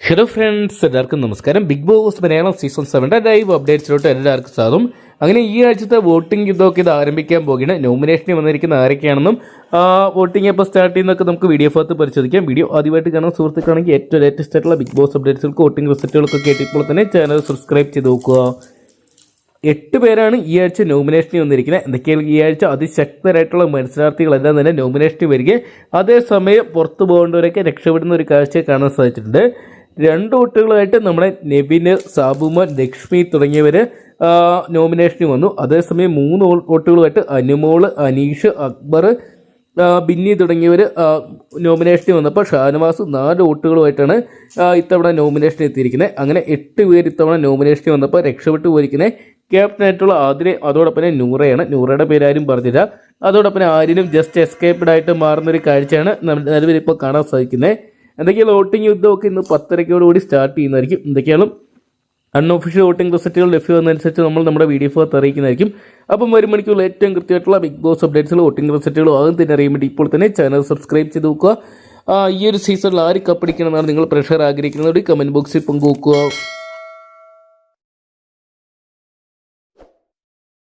Hello friends എല്ലാവർക്കും നമസ്കാരം. Big boss Malayalam season സെവന്റെ ലൈവ് അപ്ഡേറ്റ്സിലോട്ട് എല്ലാവർക്കും സ്വാഗതം. അങ്ങനെ ഈ ആഴ്ചത്തെ വോട്ടിംഗ് ഇതൊക്കെ ഇത് ആരംഭിക്കാൻ പോകുകയാണ് നോമിനേഷന് വന്നിരിക്കുന്ന ആരൊക്കെയാണെന്നും വോട്ടിംഗ് എപ്പോൾ സ്റ്റാർട്ട് ചെയ്യുന്നതൊക്കെ നമുക്ക് വീഡിയോ ഭാഗത്ത് പരിശോധിക്കാം. വീഡിയോ ആദ്യമായിട്ട് കാണാൻ സുഹൃത്തുക്കളാണെങ്കിൽ ഏറ്റവും ലേറ്റസ്റ്റ് ആയിട്ടുള്ള ബിഗ് ബോസ് അപ്ഡേറ്റ്സുകൾക്ക് വോട്ടിംഗ് റിസൾട്ടുകളൊക്കെ കേട്ടിപ്പോൾ തന്നെ ചാനൽ സബ്സ്ക്രൈബ് ചെയ്ത് നോക്കുക. എട്ട് പേരാണ് ഈ ആഴ്ച നോമിനേഷനിൽ വന്നിരിക്കുന്നത്. എന്തൊക്കെയാണ് ഈ ആഴ്ച അതിശക്തരായിട്ടുള്ള മത്സരാർത്ഥികളെല്ലാം തന്നെ നോമിനേഷനിൽ വരിക അതേസമയം പുറത്തു പോകേണ്ടവരൊക്കെ രക്ഷപ്പെടുന്ന ഒരു കാഴ്ച കാണാൻ സാധിച്ചിട്ടുണ്ട്. രണ്ട് കുട്ടികളായിട്ട് നമ്മുടെ നെബിന് സാബുമോൻ ലക്ഷ്മി തുടങ്ങിയവർ നോമിനേഷനിൽ വന്നു. അതേസമയം മൂന്ന് കുട്ടികളുമായിട്ട് അനുമോൾ അനീഷ് അക്ബർ ബിന്നി തുടങ്ങിയവർ നോമിനേഷനിൽ വന്നപ്പോൾ ഷാനവാസ് നാല് വോട്ടുകളുമായിട്ടാണ് ഇത്തവണ നോമിനേഷൻ എത്തിയിരിക്കുന്നത്. അങ്ങനെ എട്ട് പേര് ഇത്തവണ നോമിനേഷനിൽ വന്നപ്പോൾ രക്ഷപ്പെട്ടു പോയിരിക്കുന്നത്. ക്യാപ്റ്റനായിട്ടുള്ള ആതിരെ അതോടൊപ്പം തന്നെ നൂറയാണ്. നൂറയുടെ പേരാരും പറഞ്ഞില്ല. അതോടൊപ്പം ആരിനും ജസ്റ്റ് എസ്കേപ്ഡ് ആയിട്ട് മാറുന്ന ഒരു കാഴ്ചയാണ് നിലവിൽ ഇപ്പോൾ കാണാൻ സാധിക്കുന്നത് എന്തൊക്കെയാണ് വോട്ടിംഗ് യുദ്ധമൊക്കെ ഇന്ന് പത്തരയ്ക്കോടുകൂടി സ്റ്റാർട്ട് ചെയ്യുന്നതായിരിക്കും. എന്തൊക്കെയാണ് അൺഒഫീഷ്യൽ വോട്ടിംഗ് റിസൾട്ടുകൾ ലഭ്യമാകുന്നതനുസരിച്ച് നമ്മൾ നമ്മുടെ വീഡിയോ ഭാഗത്ത് അറിയിക്കുന്നതായിരിക്കും. അപ്പം ഒരു മണിക്കൂർ ഏറ്റവും കൃത്യമായിട്ടുള്ള ബിഗ് ബോസ് അപ്ഡേറ്റ്സുകൾ വോട്ടിംഗ് റിസൾട്ടുകൾ ആകും. തന്നെ അറിയാൻ വേണ്ടി ഇപ്പോൾ തന്നെ ചാനൽ സബ്സ്ക്രൈബ് ചെയ്ത് നോക്കുക. ഈ ഒരു സീസണിൽ ആര് കപ്പടിക്കണമെന്നാണ് നിങ്ങൾ പ്രഷർ ആഗ്രഹിക്കുന്നത്. കമന്റ് ബോക്സിൽ പങ്കുവെക്കുക.